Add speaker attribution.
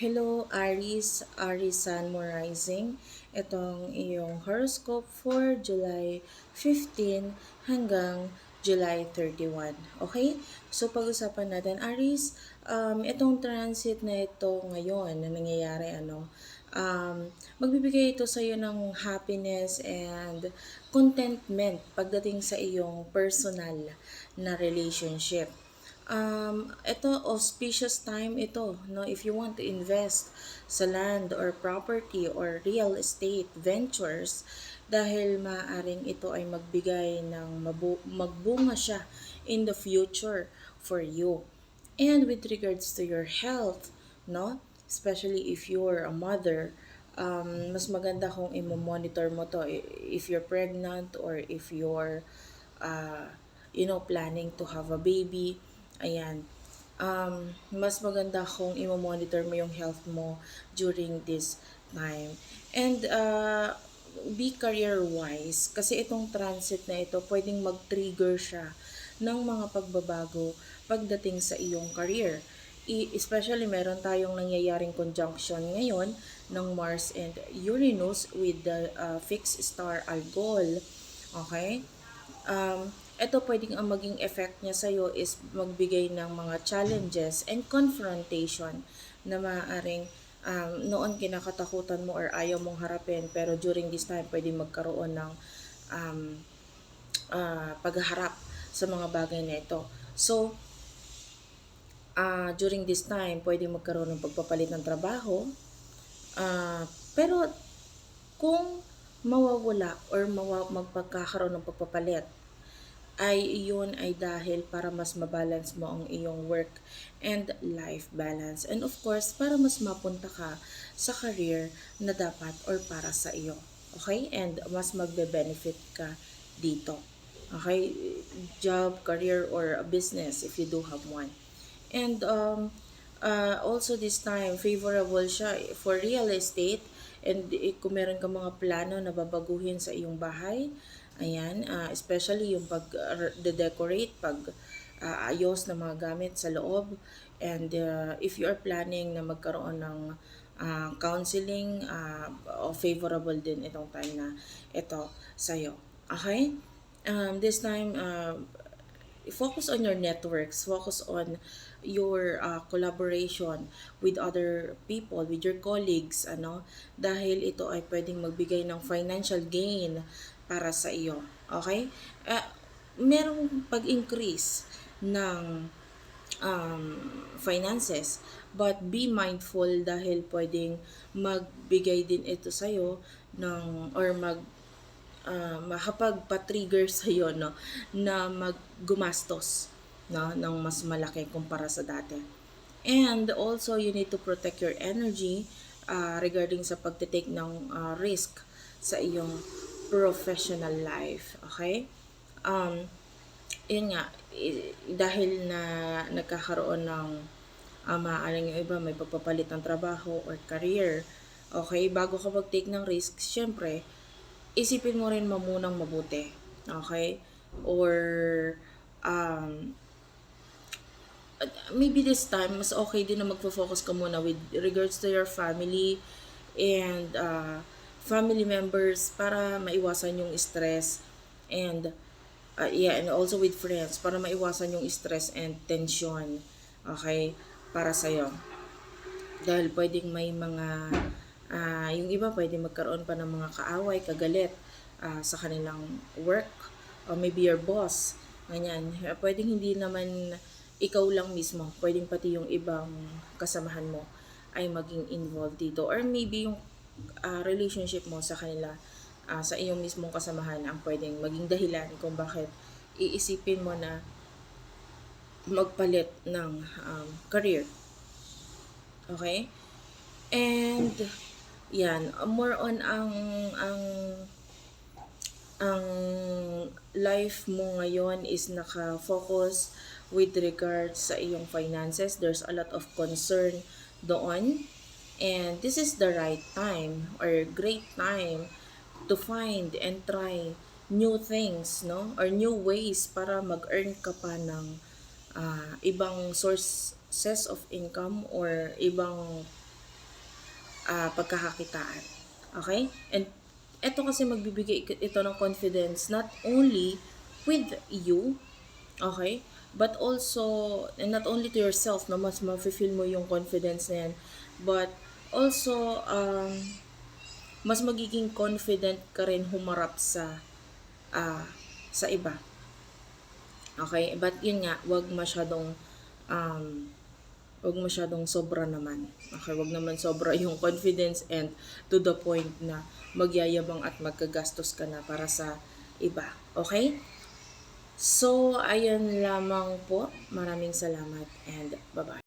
Speaker 1: Hello, Aries, Aries Sun Moon Rising. Itong iyong horoscope for July 15 hanggang July 31. Okay? So, pag-usapan natin, Aries, um, itong transit na ito ngayon na nangyayari, ano, um, magbibigay ito sa iyo ng happiness and contentment pagdating sa iyong personal na relationship um, ito, auspicious time ito, no? If you want to invest sa land or property or real estate ventures, dahil maaring ito ay magbigay ng mabu- magbunga siya in the future for you. And with regards to your health, no? Especially if you're a mother, um, mas maganda kung imo-monitor mo to if you're pregnant or if you're uh, you know, planning to have a baby Ayan. Um, mas maganda kung imo-monitor mo yung health mo during this time. And uh, be career-wise, kasi itong transit na ito, pwedeng mag-trigger siya ng mga pagbabago pagdating sa iyong career. I- especially meron tayong nangyayaring conjunction ngayon ng Mars and Uranus with the uh, fixed star Algol. Okay? Um, ito pwedeng ang maging effect niya sa iyo is magbigay ng mga challenges and confrontation na maaaring um, noon kinakatakutan mo or ayaw mong harapin pero during this time pwedeng magkaroon ng um, uh, pagharap sa mga bagay na ito. So, uh, during this time, pwedeng magkaroon ng pagpapalit ng trabaho. Uh, pero, kung mawawala or mawa, magpagkakaroon ng pagpapalit, ay iyon ay dahil para mas mabalance mo ang iyong work and life balance. And of course, para mas mapunta ka sa career na dapat or para sa iyo. Okay? And mas magbe-benefit ka dito. Okay? Job, career, or a business if you do have one. And um, uh, also this time, favorable siya for real estate and eh, kung meron ka mga plano na babaguhin sa iyong bahay, Ayan, uh, especially yung pag-decorate, pag uh, ayos ng mga gamit sa loob. And uh, if you are planning na magkaroon ng uh, counseling, uh, favorable din itong time na ito sa'yo. Okay? Um, this time, uh, focus on your networks, focus on your uh, collaboration with other people, with your colleagues, ano, dahil ito ay pwedeng magbigay ng financial gain para sa iyo. Okay? Uh, merong pag-increase ng um, finances but be mindful dahil pwedeng magbigay din ito sa iyo ng or mag uh, makapagpa-trigger sa iyo no na maggumastos no ng mas malaki kumpara sa dati. And also you need to protect your energy uh, regarding sa pagte-take ng uh, risk sa iyong professional life. Okay? Um, yun nga, dahil na nagkakaroon ng uh, maaaring yung iba may pagpapalit ng trabaho or career, okay, bago ka mag-take ng risk, syempre, isipin mo rin mamunang mabuti. Okay? Or, um, maybe this time, mas okay din na magfo-focus ka muna with regards to your family and uh, family members para maiwasan yung stress and uh, yeah and also with friends para maiwasan yung stress and tension okay para sa iyo dahil pwedeng may mga uh, yung iba pwedeng magkaroon pa ng mga kaaway kagalit uh, sa kanilang work or maybe your boss ganyan. Pwedeng hindi naman ikaw lang mismo pwedeng pati yung ibang kasamahan mo ay maging involved dito or maybe yung uh, relationship mo sa kanila, uh, sa iyong mismong kasamahan ang pwedeng maging dahilan kung bakit iisipin mo na magpalit ng um, career. Okay? And yan, more on ang ang ang life mo ngayon is naka-focus with regards sa iyong finances. There's a lot of concern doon And this is the right time or great time to find and try new things, no? Or new ways para mag-earn ka pa ng uh, ibang sources of income or ibang ah, pagkakakitaan. Okay? And ito kasi magbibigay ito ng confidence not only with you, okay? But also, and not only to yourself, na mas ma-feel mo yung confidence na yan, but also, um, mas magiging confident ka rin humarap sa ah, sa iba. Okay? But yun nga, wag masyadong um, wag masyadong sobra naman. Okay, wag naman sobra yung confidence and to the point na magyayabang at magkagastos ka na para sa iba. Okay? So, ayun lamang po. Maraming salamat and bye-bye.